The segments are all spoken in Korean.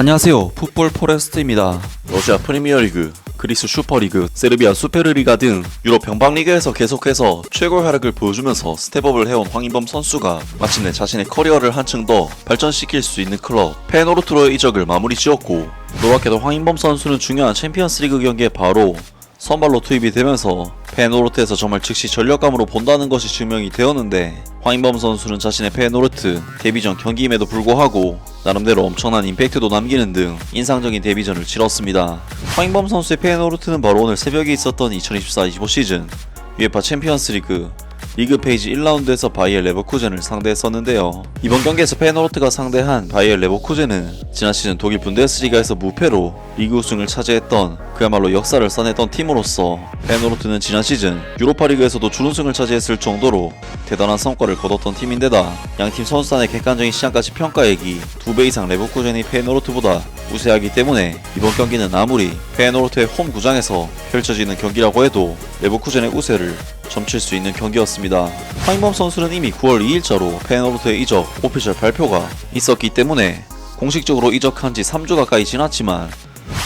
안녕하세요. 풋볼 포레스트입니다. 러시아 프리미어리그, 그리스 슈퍼리그, 세르비아 수페르리가 등 유럽 병방리그에서 계속해서 최고의 활약을 보여주면서 스텝업을 해온 황인범 선수가 마침내 자신의 커리어를 한층 더 발전시킬 수 있는 클럽 페노르트로의 이적을 마무리 지었고 놀랍게도 황인범 선수는 중요한 챔피언스리그 경기에 바로 선발로 투입이 되면서 페노르트에서 정말 즉시 전력감으로 본다는 것이 증명이 되었는데 황인범 선수는 자신의 페노르트 데뷔전 경기임에도 불구하고 나름대로 엄청난 임팩트도 남기는 등 인상적인 데뷔전을 치렀습니다. 황인범 선수의 페노르트는 바로 오늘 새벽에 있었던 2024-25 시즌 UEFA 챔피언스리그 리그 페이지 1라운드에서 바이엘 레버쿠젠을 상대했었는데요. 이번 경기에서 페노르트가 상대한 바이엘 레버쿠젠은 지난 시즌 독일 분데스리가에서 무패로 리그 우승을 차지했던 그야말로 역사를 써냈던 팀으로서 페노르트는 지난 시즌 유로파리그에서도 준우승을 차지했을 정도로 대단한 성과를 거뒀던 팀인데다 양팀 선수 단의 객관적인 시장까지 평가액이 2배 이상 레버쿠젠이 페노르트보다 우세하기 때문에 이번 경기는 아무리 페노르트의 홈 구장에서 펼쳐지는 경기라고 해도 레버쿠젠의 우세를 점칠 수 있는 경기였습니다. 황인범 선수는 이미 9월 2일자로 페노르트의 이적 오피셜 발표가 있었기 때문에 공식적으로 이적한 지 3주 가까이 지났지만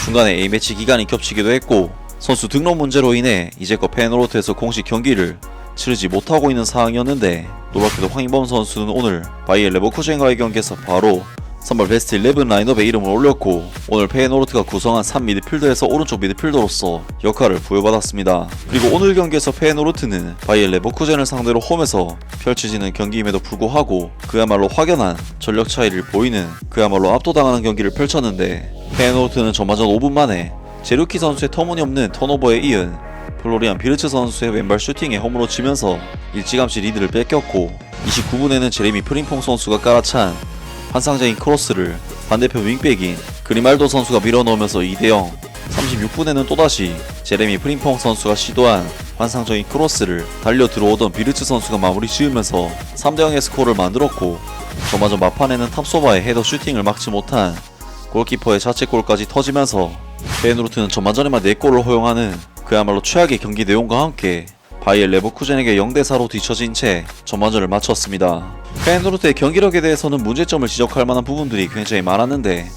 중간에 A매치 기간이 겹치기도 했고 선수 등록 문제로 인해 이제껏 페노르트에서 공식 경기를 치르지 못하고 있는 상황이었는데 놀랍게도 황인범 선수는 오늘 바이엘 레버쿠젠과의 경기에서 바로 선발 베스트 11 라인업에 이름을 올렸고 오늘 페이노르트가 구성한 3 미드필더에서 오른쪽 미드필더로서 역할을 부여받았습니다. 그리고 오늘 경기에서 페이노르트는 바이엘 레버쿠젠을 상대로 홈에서 펼쳐지는 경기임에도 불구하고 그야말로 확연한 전력 차이를 보이는 그야말로 압도당하는 경기를 펼쳤는데 페이노르트는 전반전 5분 만에 제루키 선수의 터무니없는 턴오버에 이은 플로리안 비르츠 선수의 왼발 슈팅에 홈으로 치면서 일찌감치 리드를 뺏겼고 29분에는 제레미 프림퐁 선수가 깔아찬 환상적인 크로스를 반대편 윙백인 그리말도 선수가 밀어넣으면서 2대0 36분에는 또다시 제레미 프림퐁 선수가 시도한 환상적인 크로스를 달려 들어오던 비르츠 선수가 마무리 지으면서 3대0의 스코어를 만들었고 전반전 막판에는 탑소바의 헤더 슈팅을 막지 못한 골키퍼의 자책골까지 터지면서 페이누르트는 전반전에만 4골을 허용하는 그야말로 최악의 경기 내용과 함께 바이엘 레버쿠젠에게 0대4로 뒤처진 채 전반전을 마쳤습니다. 페이누르트의 경기력에 대해서는 문제점을 지적할 만한 부분들이 굉장히 많았는데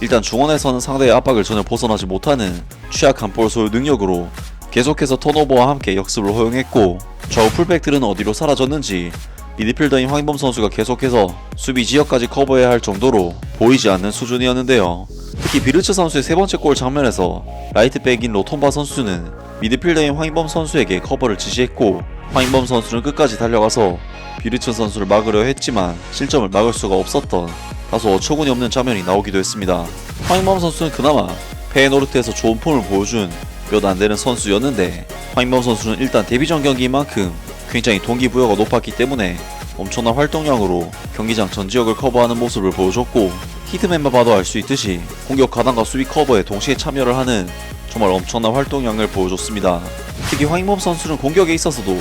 일단 중원에서는 상대의 압박을 전혀 벗어나지 못하는 취약한 볼 소유 능력으로 계속해서 턴오버와 함께 역습을 허용했고 좌우 풀백들은 어디로 사라졌는지 미드필더인 황인범 선수가 계속해서 수비 지역까지 커버해야 할 정도로 보이지 않는 수준이었는데요. 특히 비르츠 선수의 세 번째 골 장면에서 라이트백인 로톤바 선수는 미드필더인 황인범 선수에게 커버를 지시했고 황인범 선수는 끝까지 달려가서 비르츠 선수를 막으려 했지만 실점을 막을 수가 없었던 다소 어처구니 없는 장면이 나오기도 했습니다. 황인범 선수는 그나마 페이노르트에서 좋은 폼을 보여준 몇 안 되는 선수였는데 황인범 선수는 일단 데뷔전 경기인 만큼 굉장히 동기부여가 높았기 때문에 엄청난 활동량으로 경기장 전 지역을 커버하는 모습을 보여줬고 히트맨만 봐도 알 수 있듯이 공격 가담과 수비 커버에 동시에 참여를 하는 정말 엄청난 활동량을 보여줬습니다. 특히 황인범 선수는 공격에 있어서도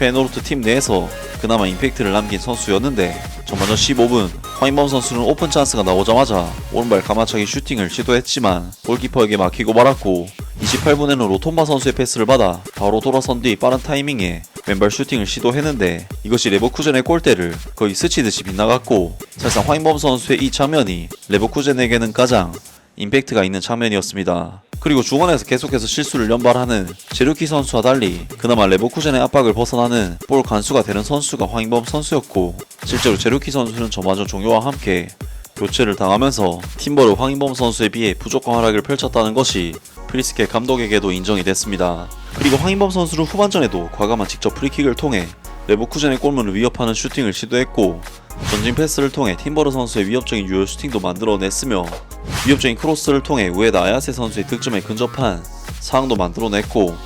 페노르트 팀 내에서 그나마 임팩트를 남긴 선수였는데 전반전 15분 황인범 선수는 오픈 찬스가 나오자마자 오른발 가마차기 슈팅을 시도했지만 골키퍼에게 막히고 말았고 28분에는 로톤바 선수의 패스를 받아 바로 돌아선 뒤 빠른 타이밍에 왼발 슈팅을 시도했는데 이것이 레버쿠젠의 골대를 거의 스치듯이 빗나갔고 사실상 황인범 선수의 이 장면이 레버쿠젠에게는 가장 임팩트가 있는 장면이었습니다. 그리고 중원에서 계속해서 실수를 연발하는 제루키 선수와 달리 그나마 레버쿠젠의 압박을 벗어나는 볼 간수가 되는 선수가 황인범 선수였고 실제로 제루키 선수는 전반전 종료와 함께 교체를 당하면서 팀버를 황인범 선수에 비해 부족한 활약을 펼쳤다는 것이 프리스케 감독에게도 인정이 됐습니다. 그리고 황인범 선수는 후반전에도 과감한 직접 프리킥을 통해 레버쿠젠의 골문을 위협하는 슈팅을 시도했고 전진 패스를 통해 팀버르 선수의 위협적인 유효 슈팅도 만들어냈으며 위협적인 크로스를 통해 우에다 아야세 선수의 득점에 근접한 상황도 만들어냈고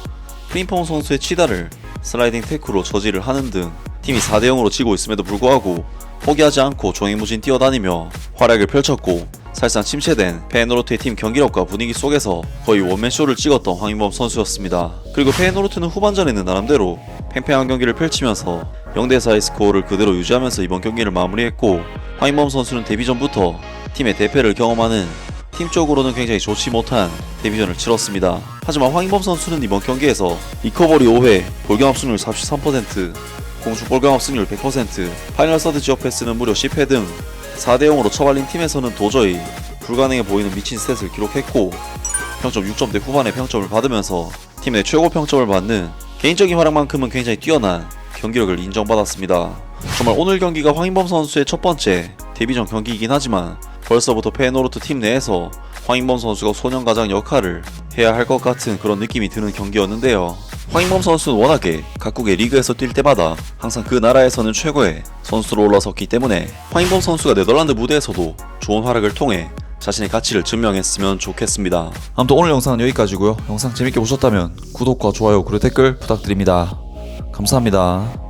프림퐁 선수의 치다를 슬라이딩 태크로 저지를 하는 등 팀이 4대0으로 지고 있음에도 불구하고 포기하지 않고 종이무진 뛰어다니며 활약을 펼쳤고 사실상 침체된 페노르트의 팀 경기력과 분위기 속에서 거의 원맨쇼를 찍었던 황인범 선수였습니다. 그리고 페노르트는 후반전에는 나름대로 팽팽한 경기를 펼치면서 0대4의 스코어를 그대로 유지하면서 이번 경기를 마무리했고 황인범 선수는 데뷔 전부터 팀의 대패를 경험하는 팀적으로는 굉장히 좋지 못한 데뷔전을 치렀습니다. 하지만 황인범 선수는 이번 경기에서 리커버리 5회, 볼경합 승률 43%, 공중 볼경합 승률 100%, 파이널 서드 지역 패스는 무려 10회 등 4대 0으로 처발린 팀에서는 도저히 불가능해 보이는 미친 스탯을 기록했고 평점 6점대 후반에 평점을 받으면서 팀 내 최고 평점을 받는 개인적인 활약만큼은 굉장히 뛰어난 경기력을 인정받았습니다. 정말 오늘 경기가 황인범 선수의 첫 번째 데뷔전 경기이긴 하지만 벌써부터 페노르트 팀 내에서 황인범 선수가 소년가장 역할을 해야 할 것 같은 그런 느낌이 드는 경기였는데요. 황인범 선수는 워낙에 각국의 리그에서 뛸 때마다 항상 그 나라에서는 최고의 선수로 올라섰기 때문에 황인범 선수가 네덜란드 무대에서도 좋은 활약을 통해 자신의 가치를 증명했으면 좋겠습니다. 아무튼 오늘 영상은 여기까지고요. 영상 재밌게 보셨다면 구독과 좋아요 그리고 댓글 부탁드립니다. 감사합니다.